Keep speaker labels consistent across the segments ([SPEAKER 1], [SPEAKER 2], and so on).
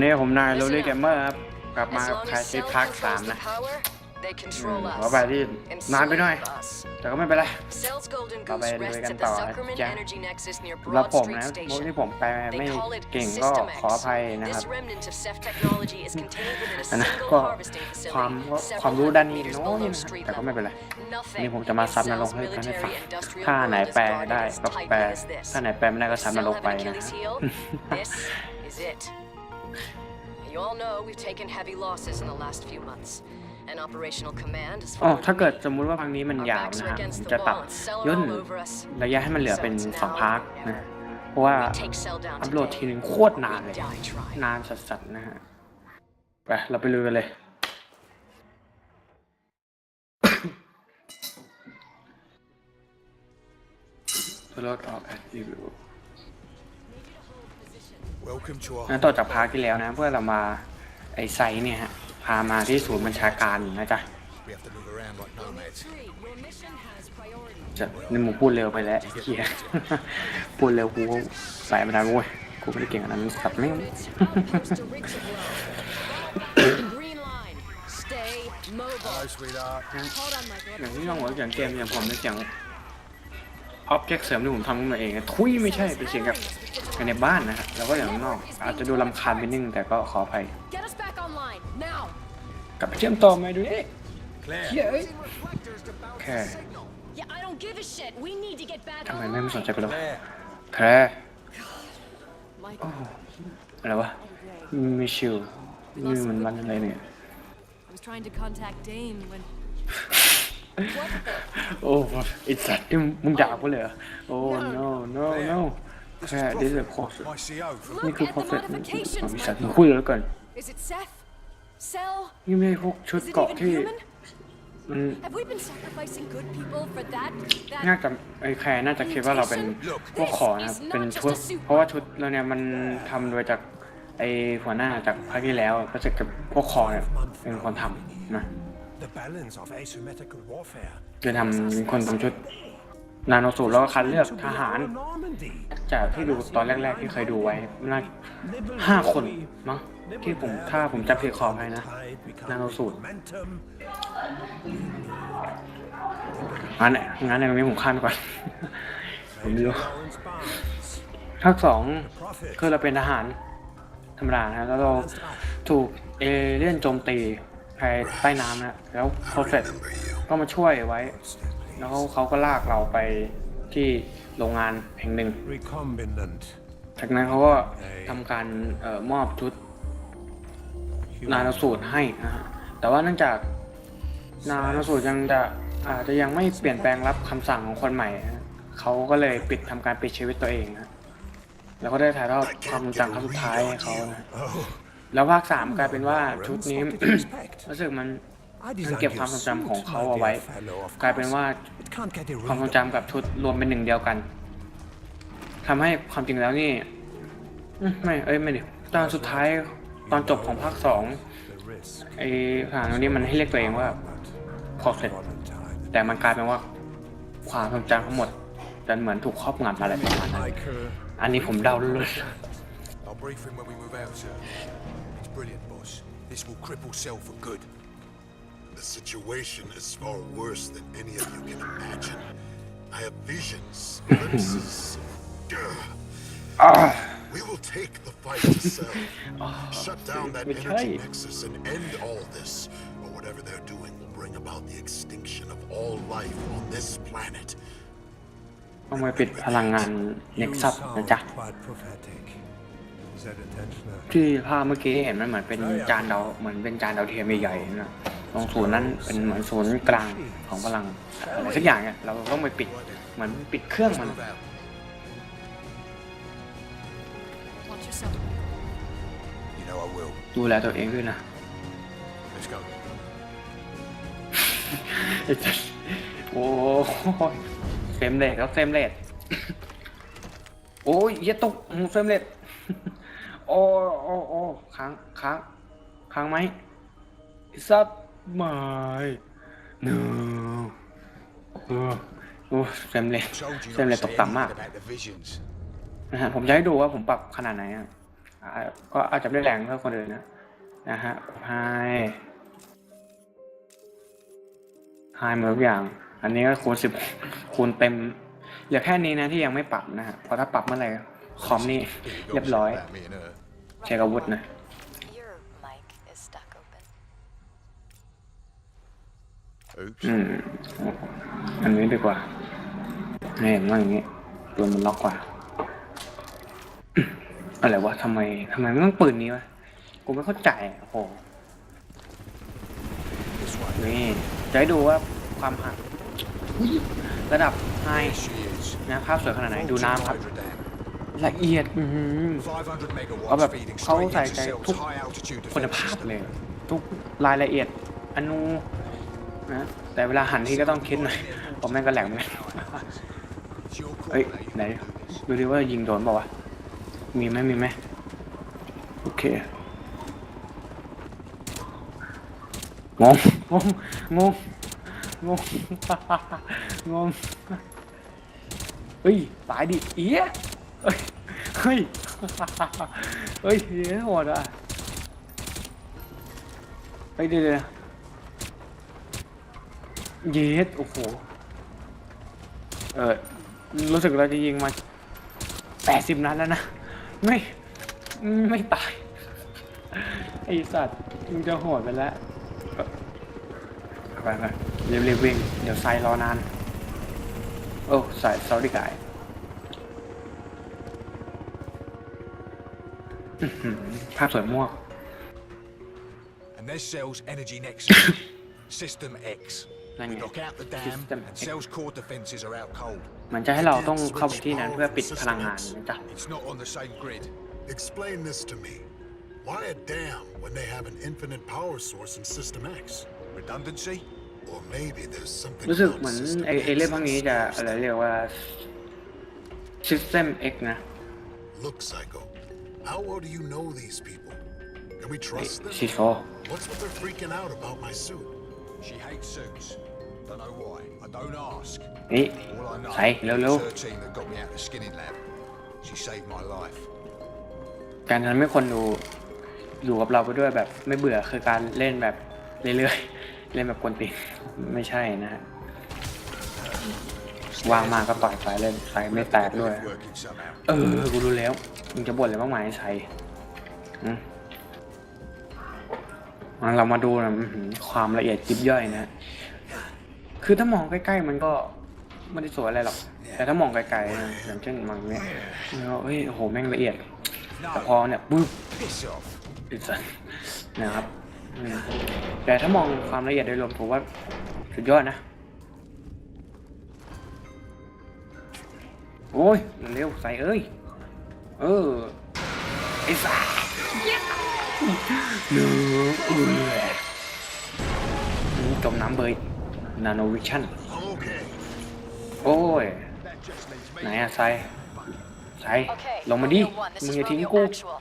[SPEAKER 1] สวัสดีครับวันนี้ผมนายโรลี่เกมเมอร์ครับ กลับมา
[SPEAKER 2] As
[SPEAKER 1] กับ
[SPEAKER 2] long
[SPEAKER 1] คาย
[SPEAKER 2] as
[SPEAKER 1] ซี
[SPEAKER 2] Cell
[SPEAKER 1] พาร์คสาม
[SPEAKER 2] controls the
[SPEAKER 1] นะ
[SPEAKER 2] power, they
[SPEAKER 1] อืม
[SPEAKER 2] control
[SPEAKER 1] ขอ
[SPEAKER 2] us
[SPEAKER 1] ไปที่
[SPEAKER 2] and
[SPEAKER 1] นานไปหน่อย
[SPEAKER 2] slave us.
[SPEAKER 1] แต่ก็ไม่เป็นไร
[SPEAKER 2] Cell's golden
[SPEAKER 1] ต่อไป
[SPEAKER 2] goose
[SPEAKER 1] ลุย
[SPEAKER 2] rests
[SPEAKER 1] กัน
[SPEAKER 2] at
[SPEAKER 1] ต่
[SPEAKER 2] the
[SPEAKER 1] อนะ
[SPEAKER 2] Zuckerman
[SPEAKER 1] จ๊ะ
[SPEAKER 2] Energy Nexus near
[SPEAKER 1] แล้ว
[SPEAKER 2] Broad
[SPEAKER 1] ผม
[SPEAKER 2] Street
[SPEAKER 1] นะมุก
[SPEAKER 2] Station.
[SPEAKER 1] ที่ผมไปไม่
[SPEAKER 2] They call it
[SPEAKER 1] เก่งก็
[SPEAKER 2] System
[SPEAKER 1] ขออ
[SPEAKER 2] X.
[SPEAKER 1] ภัยนะครับ
[SPEAKER 2] This remnant of Ceph technology is contained within a
[SPEAKER 1] อันนั้น
[SPEAKER 2] single
[SPEAKER 1] ก็
[SPEAKER 2] harvesting
[SPEAKER 1] ความ
[SPEAKER 2] facility
[SPEAKER 1] ความ
[SPEAKER 2] several
[SPEAKER 1] รู้ด้าน
[SPEAKER 2] hundred
[SPEAKER 1] นี้
[SPEAKER 2] meters
[SPEAKER 1] น้อย
[SPEAKER 2] below
[SPEAKER 1] นะ
[SPEAKER 2] street
[SPEAKER 1] แต่ก็ไม่เป็นไร
[SPEAKER 2] level. Nothing
[SPEAKER 1] นี่ผมจะมา
[SPEAKER 2] in
[SPEAKER 1] ซับนรก
[SPEAKER 2] Cell's
[SPEAKER 1] ให้ท่านได้ฟัง
[SPEAKER 2] military industrial
[SPEAKER 1] ถ้าไหน
[SPEAKER 2] world is
[SPEAKER 1] แปล
[SPEAKER 2] guarded
[SPEAKER 1] ได้
[SPEAKER 2] as
[SPEAKER 1] ก็แปล
[SPEAKER 2] tightly as this.
[SPEAKER 1] ถ้าไหนแปลไม่ได้ก็ซับน
[SPEAKER 2] Cell
[SPEAKER 1] รก
[SPEAKER 2] have
[SPEAKER 1] ไป
[SPEAKER 2] an
[SPEAKER 1] นะ
[SPEAKER 2] Achilles heel? This is it. You all know we've taken heavy losses in the last few months. And operational command has
[SPEAKER 1] อ๋อ
[SPEAKER 2] followed
[SPEAKER 1] ถ้าเกิด
[SPEAKER 2] me.
[SPEAKER 1] สมมุติว่าครั้งนี้มัน
[SPEAKER 2] Our
[SPEAKER 1] ยาว
[SPEAKER 2] backs
[SPEAKER 1] นะ
[SPEAKER 2] are
[SPEAKER 1] ฮะ
[SPEAKER 2] against
[SPEAKER 1] ผม
[SPEAKER 2] the
[SPEAKER 1] จะตัด
[SPEAKER 2] wall. It's Cell
[SPEAKER 1] ย่น
[SPEAKER 2] all over us.
[SPEAKER 1] ระยะให้มันเหลือเป็น
[SPEAKER 2] So it's
[SPEAKER 1] สอง
[SPEAKER 2] now
[SPEAKER 1] พาร์ท
[SPEAKER 2] or
[SPEAKER 1] นะ
[SPEAKER 2] never.
[SPEAKER 1] เพราะว่า
[SPEAKER 2] We take Cell down
[SPEAKER 1] อัพโหลด
[SPEAKER 2] today,
[SPEAKER 1] ทีนึงโคตรนาน
[SPEAKER 2] we
[SPEAKER 1] เลย
[SPEAKER 2] die trying.
[SPEAKER 1] นานสัสๆนะฮะ ไป เราไปลุยกันเลยทดลองออกแอดรีวิว
[SPEAKER 3] Welcome to our
[SPEAKER 1] นั้นต่อจากพาร์ทที่แล้วนะ เพื่อเรามาไอไซต์เนี่ยฮะพามาที่ศูนย์บัญชาการนะจ๊ะ
[SPEAKER 3] We have to move around like nomads.
[SPEAKER 1] จะนี่มึงพูดเร็วไปแล้วไอ้เฮียพูดเร็วกูใส่ไม่ได้เว้ยกูไม่ได้เก่งอันนั้นสับไม่ง
[SPEAKER 2] Green line. Stay mobile.
[SPEAKER 3] Hello, sweetheart.
[SPEAKER 2] Hold on, Michael.
[SPEAKER 1] อย่างที่น้องบอกว่าอย่างเกมอย่างผมเป็นเสียง อ็อบเจกต์เสริมที่ผมทำขึ้นมาเองอะทุยไม่ใช่เป็นเสียงกับในบ้านนะครับแล้วก็อย่างข้างนอก อาจจะดูลำคาญไปนิดนึงแต่ก็ขออภัย
[SPEAKER 2] Get us back online now.
[SPEAKER 1] กลับไปเชื่อมต่อมาดูเอ๊ะ
[SPEAKER 3] Claire.
[SPEAKER 1] เฮียเอ้ยแค่
[SPEAKER 2] Yeah, I don't give a shit. We need to get back
[SPEAKER 1] ทำไมแม่ไม่สนใจกูเลยวะ
[SPEAKER 3] Claire.
[SPEAKER 1] แค่
[SPEAKER 2] Michael,
[SPEAKER 1] อะไรวะมิชิลนี่มันวันอะไรเนี่ย โอ้ไอิสัตว์ที่มึงด่ากูเลยเหรอโอ้ no no no แค่ this is a process
[SPEAKER 3] My CO from
[SPEAKER 1] นี่
[SPEAKER 2] Look
[SPEAKER 1] คือ
[SPEAKER 2] at the
[SPEAKER 1] process
[SPEAKER 2] modifications,
[SPEAKER 1] มีสัตว์
[SPEAKER 2] Michael.
[SPEAKER 1] คุยแล้วกัน
[SPEAKER 2] Is it Seth? Cell?
[SPEAKER 1] นี่ไม่ใช่พวกชุด
[SPEAKER 2] Is it
[SPEAKER 1] เกราะ
[SPEAKER 2] even
[SPEAKER 1] ที่
[SPEAKER 2] human?
[SPEAKER 1] มัน
[SPEAKER 2] Have we been sacrificing good people for that?
[SPEAKER 1] น่า
[SPEAKER 2] That
[SPEAKER 1] จะไอ้แคร์น่าจะคิดว่าเราเป็นพวกขอนะครับเป็นชุด เพราะว่าชุดเราเนี่ยมันทำโดยจากไอ้หัวหน้าจากภาคที่แล้วก็จะกับพวกคอเนี่ยเป็นคนทำนะ
[SPEAKER 4] The balance of asymmetrical warfare.
[SPEAKER 1] จะทำเป็นคนทำชุดนาโนสูตรแล้วก็คัดเลือกทหาร
[SPEAKER 4] Normandy.
[SPEAKER 1] จากที่ดูตอนแรก ๆ ที่เคยดูไว้น่าห้าคนเนาะที่ผมถ้าผมจำผิดขออภัยนะนาโนสูตร
[SPEAKER 4] Momentum.
[SPEAKER 1] งั้นเนี่ยงั้นในตรงนี้ผมข้ามไปก่อนผมไม่รู้
[SPEAKER 4] Balance bonds.
[SPEAKER 1] ภาคสองคือเราเป็นทหารธรรมดานะแล้วเราถูกเอเลี่ยนโจมตี ภายใต้น้ำนะแล้วโคเฟตก็มาช่วยไว้ แล้วเขาก็ลากเราไปที่โรงงานแห่งหนึ่ง
[SPEAKER 4] Recombinant.
[SPEAKER 1] จากนั้นเขาก็ทำการเออมอบชุดนาโนสูตรให้นะฮะ แต่ว่าเนื่องจากนาโนสูตรยังจะอาจจะยังไม่เปลี่ยนแปลงรับคำสั่งของคนใหม่นะเขาก็เลยปิดทำการปิดชีวิตตัวเองนะแล้วก็ได้ถ่ายทอดความจำครั้งสุดท้ายให้เขานะ
[SPEAKER 4] Oh,
[SPEAKER 1] แล้วภาคสามกลายเป็นว่าชุดนี้
[SPEAKER 4] what did you expect?
[SPEAKER 1] รู้สึกมัน
[SPEAKER 4] I
[SPEAKER 1] มัน
[SPEAKER 4] designed
[SPEAKER 1] เก็บ
[SPEAKER 4] your
[SPEAKER 1] ความทรงจำของ
[SPEAKER 4] suit,
[SPEAKER 1] เขา
[SPEAKER 4] my
[SPEAKER 1] เอาไว้
[SPEAKER 4] dear fellow, of
[SPEAKER 1] กลายเป็น
[SPEAKER 4] course.
[SPEAKER 1] ว่า
[SPEAKER 4] It can't get
[SPEAKER 1] ความทรง
[SPEAKER 4] erased.
[SPEAKER 1] จำกับชุดรวมเป็นหนึ่งเดียวกันทำให้ความจริงแล้วนี่อืมไม่เอ้ยไม่ดิตอนสุดท้ายตอนจบของภาคสอง
[SPEAKER 4] The risk.
[SPEAKER 1] ไอ้ทหารคนนี้มันให้เรียกตัวเองว่าพอเสร็จ
[SPEAKER 4] Modern time.
[SPEAKER 1] แต่มันกลายเป็นว่าความทรงจำทั้งหมดจะเหมือนถูกครอบงำอะไรประมาณนั้น
[SPEAKER 4] Like, uh,
[SPEAKER 1] อันนี้ผมเดาเลย
[SPEAKER 3] I'll This will cripple Cell for good.
[SPEAKER 5] The situation is far worse than any of you can imagine. I have visions, glimpses. Ugh. We will take the fight to Cell. Shut down that
[SPEAKER 1] Which
[SPEAKER 5] energy
[SPEAKER 1] way?
[SPEAKER 5] nexus and end all this. Or whatever they're doing will bring about the extinction of all life on this planet.
[SPEAKER 1] ต้องไปปิดพลังงานเน็ก
[SPEAKER 4] you
[SPEAKER 1] ซัส
[SPEAKER 4] sound
[SPEAKER 1] นะจ๊ะ ที่ภาพเมื่อกี้เห็นมันเหมือนเป็นจานดาวเหมือนเป็นจานดาวเทียมใหญ่ๆนะตรงศูนย์นั้นเป็นเหมือนศูนย์กลางของพลังอะไรสักอย่างเนี่ยเราต้องไปปิดเหมือนปิดเครื่องมัน
[SPEAKER 3] Move out.
[SPEAKER 2] Watch yourself.
[SPEAKER 3] You know I will.
[SPEAKER 1] ดูแลตัวเองด้วยนะ
[SPEAKER 3] Let's go.
[SPEAKER 1] ไอ้สัสโอ้ยเฟรมเรทครับเฟรมเรทโอ้ยเหี้ยตกอืมเฟรมเรท โอ้โอ้โอ้ค้างค้างค้างไหมไอ้สัสไม่เนอเออโอ้เฟรมเรท
[SPEAKER 3] Told you
[SPEAKER 1] เฟรม
[SPEAKER 3] not
[SPEAKER 1] เร
[SPEAKER 3] to
[SPEAKER 1] ทต
[SPEAKER 3] say
[SPEAKER 1] กต่ำมาก
[SPEAKER 3] anything about the visions.
[SPEAKER 1] นะฮะผมจะให้ดูว่าผมปรับขนาดไหนอะอ่าก็อาจจะไม่ได้แรงเท่าคนอื่นนะนะฮะไฮไฮหมดทุกอย่าง อันนี้ก็คูณสิบคูณเต็มเหลือแค่นี้นะที่ยังไม่ปรับนะฮะเพราะถ้าปรับเมื่อไหร่คอมนี่
[SPEAKER 3] Here you
[SPEAKER 1] เรียบร้อย
[SPEAKER 3] about me and her.
[SPEAKER 1] ใช้อาวุธนะ
[SPEAKER 2] Your mic is stuck open.
[SPEAKER 3] Oops.
[SPEAKER 1] อืม อันนี้ดีกว่าเนี่ยมันอย่างนี้ปืนมันล็อกกว่า อะไรวะทำไมทำไมมันต้องปืนนี้วะ กูไม่เข้าใจอะโอ้โห
[SPEAKER 3] This way.
[SPEAKER 1] นี่จะให้ดูว่าความหักระดับไฮ
[SPEAKER 3] There she is.
[SPEAKER 1] นะภาพสวยขนาดไหน ดูน้ำครับ
[SPEAKER 3] Hydra dam.
[SPEAKER 1] ละเอียดอือหือ
[SPEAKER 3] 500 megawatts
[SPEAKER 1] เขาแบบ
[SPEAKER 3] feeding
[SPEAKER 1] เขา
[SPEAKER 3] straight
[SPEAKER 1] ใส่
[SPEAKER 3] into
[SPEAKER 1] ใจ
[SPEAKER 3] cells
[SPEAKER 1] ทุก
[SPEAKER 3] high altitude
[SPEAKER 1] คุณ
[SPEAKER 3] defense
[SPEAKER 1] ภาพ
[SPEAKER 3] system.
[SPEAKER 1] เลย ทุกรายละเอียดอนูนะแต่เวลาหันที่ก็ต้องคิดหน่อยผมแม่งก็แหลมไง
[SPEAKER 3] It's your call
[SPEAKER 1] เอ้ย
[SPEAKER 3] how you
[SPEAKER 1] ไหน
[SPEAKER 3] do this.
[SPEAKER 1] ดูดิว่ายิงโดนเปล่าวะมีไหมมีไหมโอเคงงงงงงงงงงเฮ้ยตายดิเอี้ย เฮ้ย เฮ้ยเฮ้ยเหี้ยโหดอะเฮ้ยเดี๋ยวเย็ดโอ้โห เออรู้สึกเราจะยิงมาแปดสิบนัดแล้วนะ ไม่ ไม่ตาย ไอสัตว์มึงจะโหดไปแล้ว ไปไปเรียบๆวิ่ง เดี๋ยวไซรอนาน โอ้ใส่ซอรี่กาย ภาพสวยมาก
[SPEAKER 3] And there's Cell's energy nexus. System X.
[SPEAKER 1] นั่น
[SPEAKER 3] We
[SPEAKER 1] ไง
[SPEAKER 3] knock out the dam,
[SPEAKER 1] System
[SPEAKER 3] and
[SPEAKER 1] X
[SPEAKER 3] Cell's core defenses are out cold.
[SPEAKER 1] มันจะให้เราต้องเข้าไปที่นั้นเพื่อปิดพลังงานนะจ๊ะ
[SPEAKER 3] It's not on the same grid.
[SPEAKER 5] Explain this to me. Why a dam when they have an infinite power source in System X?
[SPEAKER 3] Redundancy?
[SPEAKER 5] Or maybe there's something
[SPEAKER 1] รู้สึก
[SPEAKER 5] about
[SPEAKER 1] เหมือน
[SPEAKER 5] System
[SPEAKER 1] ไอเอเล่นพวกนี้
[SPEAKER 5] X
[SPEAKER 1] จะ
[SPEAKER 5] that's
[SPEAKER 1] อะไรเรียกว่า System X นะ
[SPEAKER 5] Look, Psycho. How well do you know these people? Can we trust them?
[SPEAKER 1] ซีโฟ
[SPEAKER 5] What's with their freaking out about my suit?
[SPEAKER 3] She hates suits. Don't know why. I don't ask.
[SPEAKER 1] นี่
[SPEAKER 3] All I know
[SPEAKER 1] ใส่เร็ว
[SPEAKER 3] is her team that got me out of the skinning lab. She saved my life.
[SPEAKER 1] ๆการทำให้คนดูอยู่กับเราไปด้วยแบบไม่เบื่อคือการเล่นแบบเรื่อยๆ เล่นแบบกวนตีนไม่ใช่นะฮะ วางมากก็ต่อยไปเล่นใส่ไม่แตกด้วย เออ กูรู้แล้ว มึงจะบ่นอะไรมากมายใส่อืมงั้นเรามาดูนะความละเอียดยิบย่อยนะ คือถ้ามองใกล้ๆมันก็ไม่ได้สวยอะไรหรอก แต่ถ้ามองไกลๆนะอย่างเช่นมองเนี้ยเฮ้ยโอ้โหแม่งละเอียด แต่พอเนี่ยปุ๊บ
[SPEAKER 3] Piss off.
[SPEAKER 1] อิสระนะครับ แต่ถ้ามองความละเอียดโดยรวมผมว่าสุดยอดนะ โอ้ยเร็วใส่เอ้ย เออไอ้สัสเนื้อเออจมน้ำเบยนาโนวิชั่น
[SPEAKER 5] I'm okay.
[SPEAKER 1] โอ้ยไหนอะไซไซ
[SPEAKER 2] Okay,
[SPEAKER 1] ลงมาดิ
[SPEAKER 2] Romeo 1, this
[SPEAKER 1] มึง
[SPEAKER 2] is
[SPEAKER 1] อย่าทิ้ง
[SPEAKER 2] Romeo
[SPEAKER 1] กู
[SPEAKER 2] Actual.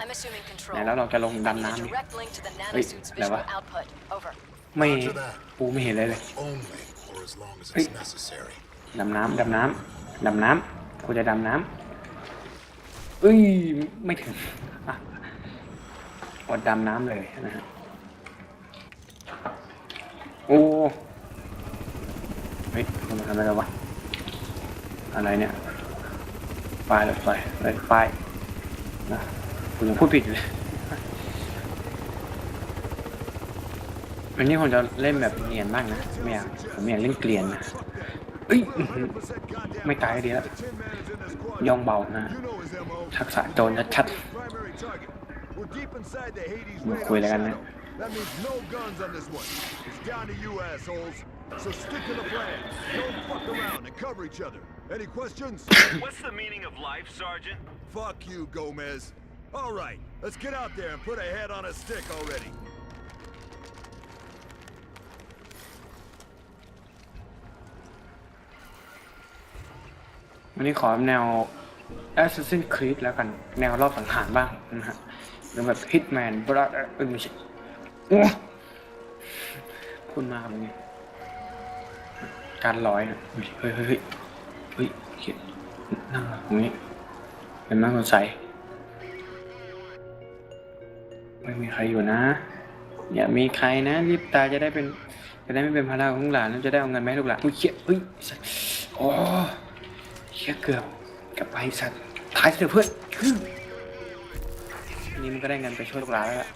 [SPEAKER 2] I'm assuming control.
[SPEAKER 1] ไหนแล้วเราจะลง
[SPEAKER 2] I need
[SPEAKER 1] ดำ
[SPEAKER 2] a
[SPEAKER 1] น้ำดิ
[SPEAKER 2] direct link to the
[SPEAKER 1] Wait,
[SPEAKER 2] nanosuit's
[SPEAKER 1] là
[SPEAKER 2] visual
[SPEAKER 1] va.
[SPEAKER 2] output. Over.
[SPEAKER 1] ไม่
[SPEAKER 5] Roger that.
[SPEAKER 1] กูไม่เห็นเลยเลย
[SPEAKER 5] Only for as long as
[SPEAKER 1] Hey.
[SPEAKER 5] it's necessary.
[SPEAKER 1] ดำน้ำดำน้ำ ดำน้ำกูจะดำน้ำเอ้ย ไม่ถึงออดดำน้ำเลยนะฮะโอ้เฮ้ยมันทำอะไรวะอะไรเนี่ยป้ายไฟเฮ้ยป้ายนะกูยังพูดผิดอยู่เลยอันนี้ผมจะเล่นแบบเนียนบ้างนะไม่อยากผมอยากเล่นเกลียนนะเอ้ย ไม่ตายก็ดีแล้วย่องเบานะทักษะโจรชัด
[SPEAKER 6] มาคุยอะไรกันเนี่ย
[SPEAKER 1] That
[SPEAKER 6] means no guns on this one. It's down to you assholes. So stick to the plan. Don't fuck around and cover each other. Any questions?
[SPEAKER 7] What's the meaning of life, Sergeant?
[SPEAKER 6] fuck you, Gomez. All right, let's get out there and put a head on a stick already.
[SPEAKER 1] วันนี้ขอแนว Assassin's Creed แล้วกัน แนวรอบสังหารบ้างนะฮะหรือแบบ Hitman Blood เอ้ยไม่ใช่โอ้พูดมากเลยเนี่ยการร้อยนะเฮ้ยเฮ้ยเฮ้ยเฮ้ยเฮ้ยนั่งตรงนี้เป็นมากสนใสไม่มีใครอยู่นะ อย่ามีใครนะรีบตายจะได้เป็นจะได้ไม่เป็นภาระของลูกหลานแล้วจะได้เอาเงินมาให้ลูกหลานอุ้ยเชี่ยเฮ้ยสัตว์โอ้ แค่เกือบกับไปสัตว์ท้ายเถอะเพื่อนนี่มันก็ได้เงินไปช่วยลูกหลานแล้วล่ะ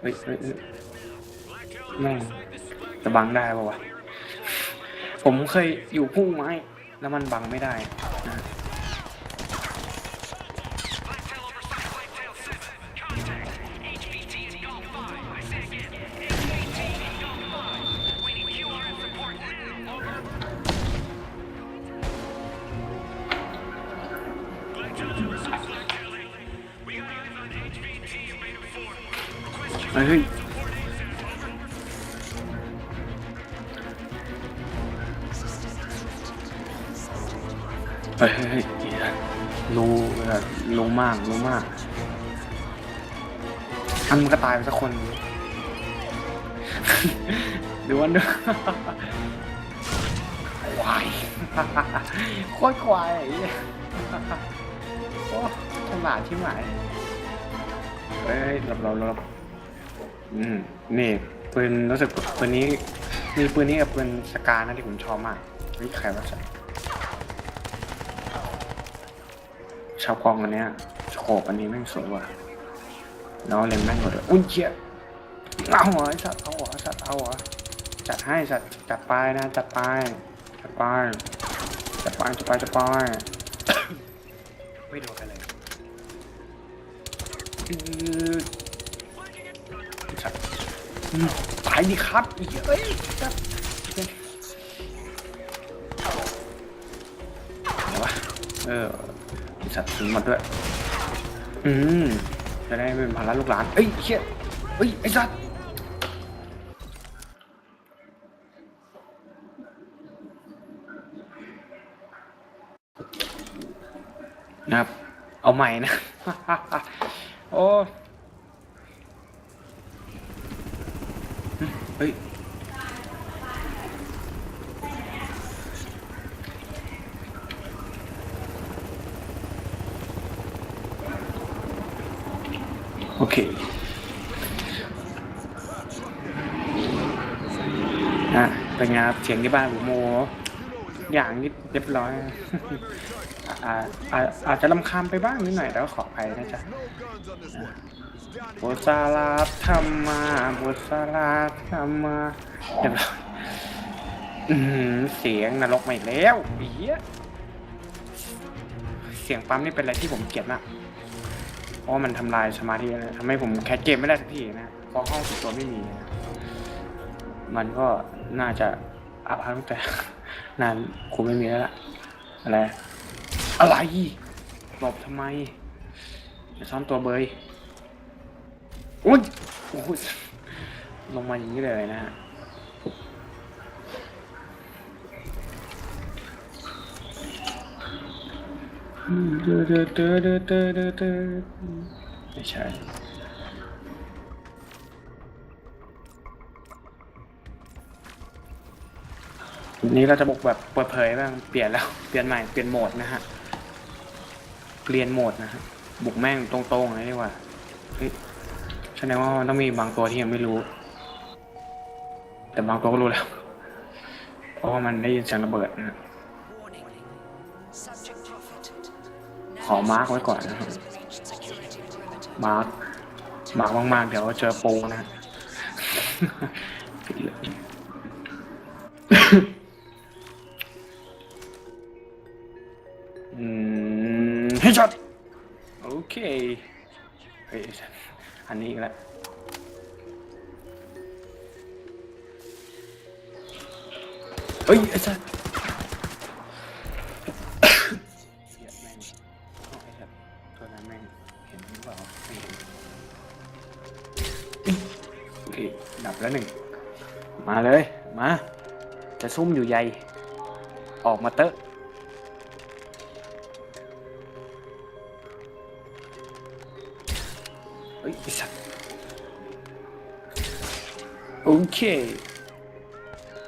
[SPEAKER 1] เฮ้ยเฮ้ยเฮ้ยแม่งจะบังได้ปะวะ ผมเคยอยู่พุ่งไม้ แล้วมันบังไม่ได้ รู้มากรู้มากอันมันก็ตายไปสักคนดูวันดูควายโคตรควายไอ้โอ้ฉลาดที่หมายเฮ้ยหลบหลบหลบอืมนี่ปืนรู้สึกปืนนี้มีปืนนี้กับปืนสกานะที่ผมชอบมากเฮ้ยใครวะสัตว์ ชอบกล้องอันเนี้ยโคปอันนี้แม่งสวยว่ะแล้วเลนแม่งหมดเลยอุ้ยเจี๊ยเอาหรอไอ้สัตว์เอาหรอสัตว์เอาหรอจัดให้สัตว์จัดไปนะจัดไปจัดไปจัดไปจัดไปจัดไปไม่โดนกันเลยอือสัตว์ตายดิครับเอ้ยสัตว์เดี๋ยววะเออ สัตว์ถึงหมดด้วย อืมจะได้ไม่เป็นภาระลูกหลาน เอ้ยเชี่ยเอ้ย ไอ้สัตว์นะครับ เอาใหม่นะ โอ้เฮ้ย เคนะเป็นไงครับเสียงที่บ้านผมโมอย่างนี้เรียบร้อย อ่าอาอาจจะลำคาญไปบ้างนิดหน่อยแต่ก็ขออภัยนะจ๊ะ
[SPEAKER 6] No guns on this one. It's down
[SPEAKER 1] บุษราธรรมาบุษราธรรมาเรียบร้อยเสียงนรกมาอีกแล้วเบียเสียงปั๊มนี่เป็นอะไรที่ผมเกลียดมาก เพราะมันทำลายสมาธินะทำให้ผมแคสเกมไม่ได้สักทีนะเพราะห้องสุดตัวไม่มีนะมันก็น่าจะอาพังแต่นานคงไม่มีแล้วล่ะอะไร อะไรหลบทำไมจะซ่อนตัวเบยอุ้ยโอ้ยลงมาอย่างนี้เลยนะฮะ เดอเดอเดอเดอเดอเดอเดอไม่ใช่วันนี้เราจะบุกแบบเปิดเผยบ้างเปลี่ยนแล้วเปลี่ยนใหม่เปลี่ยนโหมดนะฮะเปลี่ยนโหมดนะฮะบุกแม่งตรงๆเลยดีกว่าแสดงว่ามันต้องมีบางตัวที่ยังไม่รู้ แต่บางตัวก็รู้แล้วเพราะว่ามันได้ยินเสียงระเบิดนะ ขอมาร์กไว้ก่อนนะครับมาร์กมาร์กมากๆ เดี๋ยวเจอปูนะปิดเลยอืมให้ช็อตโอเคเฮ้ยอันนี้อีกแล้วเฮ้ยไอ้สัส เปล่าไม่โอเคดับแล้วหนึ่ง มาเลย มา จะซุ่มอยู่ใหญ่ ออกมาเตอะเฮ้ยไอ้สัสโอเค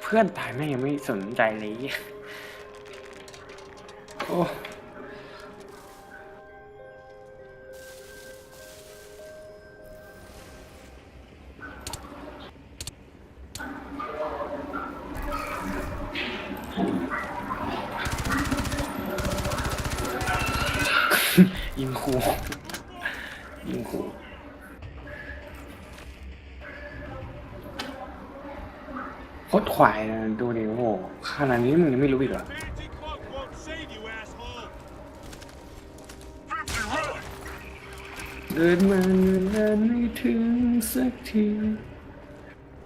[SPEAKER 1] เพื่อนตายแม่งยังไม่สนใจเลย โอ้ คูยิงคูโคตรควายนะดูดิโอ้โหขนาดนี้มึงยังไม่รู้อีกเหรอ เดินมาเดินไม่ถึงสักที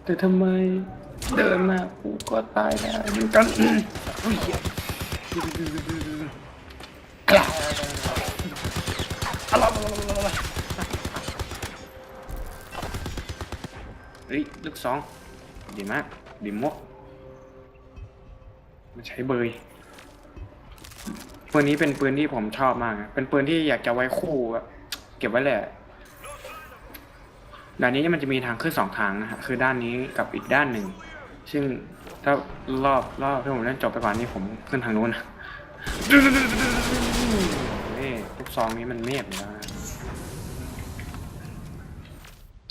[SPEAKER 1] แต่ทำไมเดินมากูก็ตายแล้วเหมือนกันอุ้ยเหี้ย อะไรอะไรเฮ้ยลูกสองดีมากดีมกมันใช้เบยปืนนี้เป็นปืนที่ผมชอบมากนะเป็นปืนที่อยากจะไว้คู่อะเก็บไว้เลยอะด้านนี้มันจะมีทางขึ้นสองทางนะฮะคือด้านนี้กับอีกด้านหนึ่ง ซึ่งถ้ารอบรอบที่ผมเล่นจบไปก่อนนี้ผมขึ้นทางนู้นนะ ซองนี้มันเมฟอยู่แล้วนะ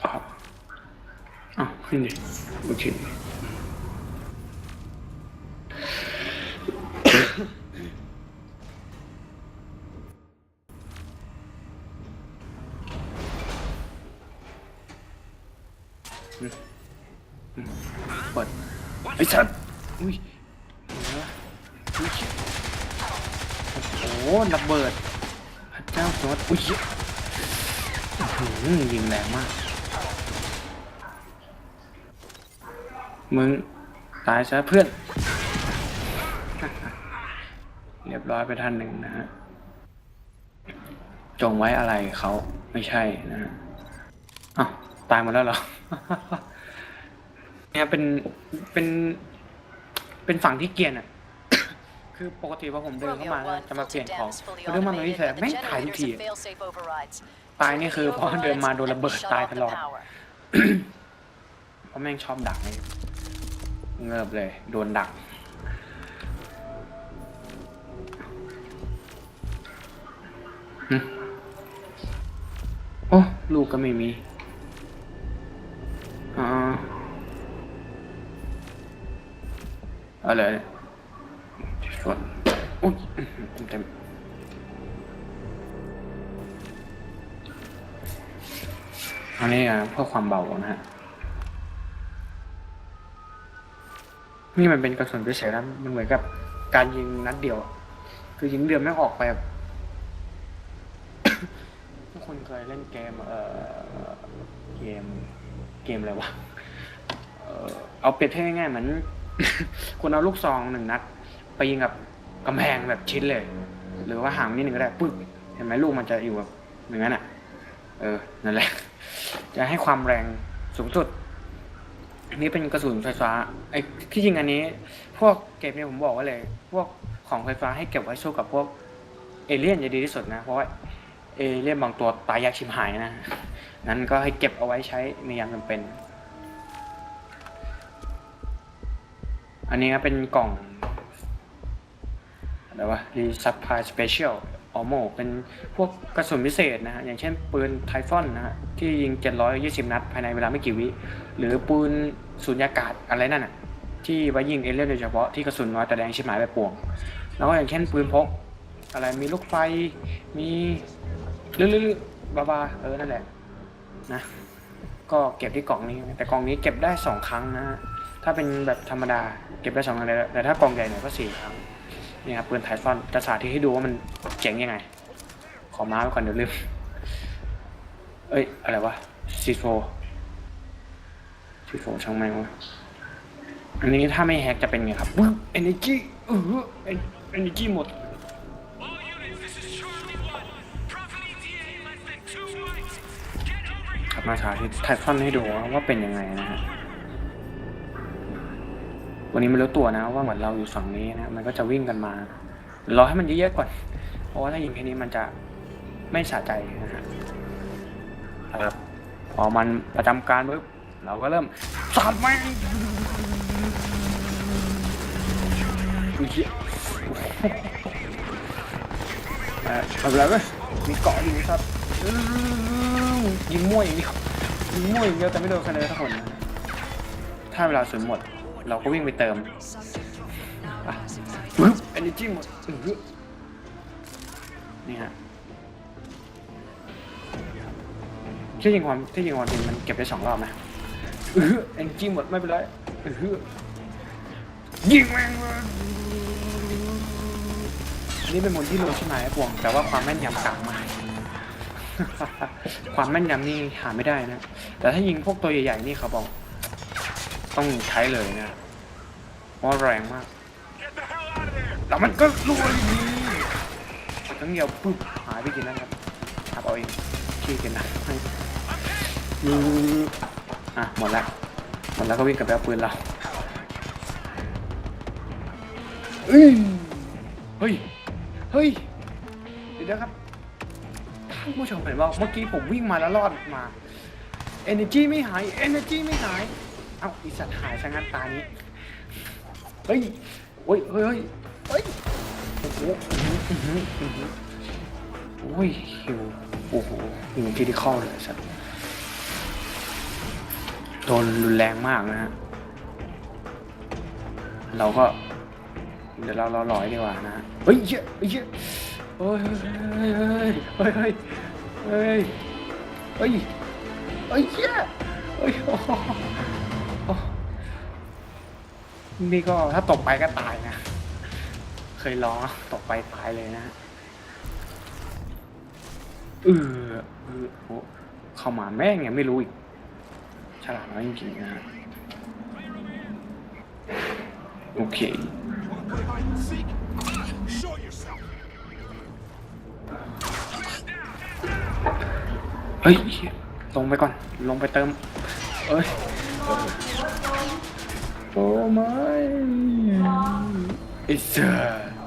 [SPEAKER 1] อ้าวอ้าวขึ้นดิโอเคเปิดไอ้สัตว์อุ้ยโอ้โหระเบิด เจ้าสวดอุ้ยหือยิงแรงมาก มึง ตายซะเพื่อน เรียบร้อยไปท่านหนึ่งนะฮะ จงไว้อะไรเขาไม่ใช่นะฮะอ้าวตายหมดแล้วเหรอ เนี่ยเป็น เป็น เป็นฝั่งที่เกียนอะ คือปกติพอผมเดินเข้า
[SPEAKER 2] Romeo
[SPEAKER 1] มานะ
[SPEAKER 2] 1,
[SPEAKER 1] จะมาเปลี่ยน
[SPEAKER 2] filter
[SPEAKER 1] ของ
[SPEAKER 2] dams fully
[SPEAKER 1] เรื่องมันไม่
[SPEAKER 2] automated,
[SPEAKER 1] ใช่
[SPEAKER 2] and the
[SPEAKER 1] แม่งถ่ายทุก
[SPEAKER 2] generators
[SPEAKER 1] ที
[SPEAKER 2] and
[SPEAKER 1] อะ
[SPEAKER 2] fail-safe overrides.
[SPEAKER 1] ตายนี่คือ
[SPEAKER 2] Turn
[SPEAKER 1] พ
[SPEAKER 2] the
[SPEAKER 1] อเดินมาโดน
[SPEAKER 2] overrides
[SPEAKER 1] ระเบิด
[SPEAKER 2] and shut
[SPEAKER 1] ตาย
[SPEAKER 2] off
[SPEAKER 1] ต
[SPEAKER 2] the
[SPEAKER 1] ลอด
[SPEAKER 2] power.
[SPEAKER 1] เพราะแม่งชอบดักไงเงิบเลย โดนดักหึโอ้ลูกก็ไม่มีอ่าอะไรเนี่ยที่ส่วน อุ้ยเต็มอันนี้อะเพื่อความเบานะฮะ นี่มันเป็นกระสุนพิเศษนะมันเหมือนกับการยิงนัดเดียว คือยิงเดียวไม่ออกไปแบบทุกคนเคยเล่นเกม เอ่อ เกม เกมอะไรวะ เอ่อเอาเปรียบเทียบง่ายๆเหมือนคุณเอาลูกซองหนึ่งนัด ไปยิงกับ กำแพงแบบชิดเลย หรือว่าห่างนิดนึงก็ได้ปึ๊บเห็นไหมลูกมันจะอยู่แบบอย่างนั้นอะ เออนั่นแหละ จะให้ความแรงสูงสุดอันนี้เป็นกระสุนไฟฟ้าไอ้ที่จริงอันนี้ พวกเก็บเนี่ยผมบอกไว้เลย พวกของไฟฟ้าให้เก็บไว้สู้กับพวกเอเลี่ยนจะดีที่สุดนะ เพราะว่าเอเลี่ยนบางตัวตายยากชิบหายนะ นั้นก็ให้เก็บเอาไว้ใช้ในยามจำเป็น อันนี้ก็เป็นกล่อง อะไรวะ Resupply Special Ammo เป็นพวกกระสุนพิเศษนะฮะ อย่างเช่นปืนไทฟอนนะฮะ ที่ยิง 720 นัด ภายในเวลาไม่กี่วิ หรือปืนสูญญากาศอะไรนั่นน่ะ ที่ไว้ยิงเอเลี่ยนโดยเฉพาะที่กระสุนน้อยแต่แรงชิบหายไปป่วง แล้วก็อย่างเช่นปืนพก อะไรมีลูกไฟ มีลื่นๆบาบาเออ นั่นแหละนะก็เก็บที่กล่องนี้ แต่กล่องนี้เก็บได้สองครั้งนะฮะถ้าเป็นแบบธรรมดาเก็บได้สองครั้งแต่ถ้ากล่องใหญ่หน่อยก็สี่ครั้ง นี่ครับปืนไทฟอนจะสาธิตให้ดูว่ามันเจ๋งยังไง ขอมาไว้ก่อนเดี๋ยวลืม เอ้ย อะไรวะซีโฟซีโฟช่างแม่งวะอันนี้ถ้าไม่แฮกจะเป็นไงครับเอเนจีเออเอเนจีหมดครับมาสาธิตไทฟอนให้ดูว่าเป็นยังไงนะฮะ วันนี้ไม่รู้ตัวนะว่าเหมือนเราอยู่ฝั่งนี้นะมันก็จะวิ่งกันมารอให้มันเยอะๆก่อน เพราะว่าถ้ายิงแค่นี้มันจะไม่สะใจนะฮะครับพอมันประจำการปุ๊บเราก็เริ่มสับแม่งอุ้ยเหี้ยเอ่อไม่เป็นไรเว้ยมีเกาะอยู่ครับยิงมั่วอย่างเดียวยิงมั่วอย่างเดียวแต่ไม่โดนคะแนนทุกคนนะถ้าเวลาสูญหมด เราก็วิ่งไปเติมอะปึ๊บ energy หมดอื้อหือนี่ฮะที่จริงความที่จริงความจริงมันเก็บได้สองรอบนะเออเอ็นจีหมดไม่เป็นไรเออยิงแม่งเลยนี่เป็นมนที่รู้ใช่ไหมไอ้พวงแต่ว่าความแม่นยำกลางมากความแม่นยำนี่หาไม่ได้นะ แต่ถ้ายิงพวกตัวใหญ่ๆนี่เขาบอก ต้องใช้เลยนะเพราะแรงมาก แล้วมันก็รวยดีทั้งเดียวปุ๊บหายไปกินนะครับทับเอาเองขี้กินนะยูอะหมดละหมดแล้วก็วิ่งกลับไปเอาปืนเราเอ้ย เฮ้ย เฮ้ย เดี๋ยวครับ ท่านผู้ชมเห็นว่าเมื่อกี้ผมวิ่งมาแล้วรอดมา energy ไม่หาย energy ไม่หาย เอ้าอีสัตว์หายซะงั้นตานี้ เฮ้ยเฮ้ยเฮ้ยเฮ้ยโอ้โหอื้อหืออื้อหือโอ้ยหิวโอ้โหหิวคิดิคอลเลยสัตว์โดนรุนแรงมากนะฮะ เราก็ เดี๋ยวเราเราลอยดีกว่านะฮะเฮ้ยเหี้ยเฮ้ยเหี้ยเฮ้ยเฮ้ยเฮ้ยเฮ้ยเฮ้ยเฮ้ยเฮ้ยเหี้ยเฮ้ยโอ้โหโอ้ นี่ก็ถ้าตกไปก็ตายนะ เคยลองตกไปตายเลยนะเออเออโอ้เข้ามาแม่งยังไม่รู้อีก ฉลาดน้อยจริงๆนะโอเคเฮ้ย ลงไปก่อน ลงไปเติม เอ้ย โอ้ไม่ไอ้เสือ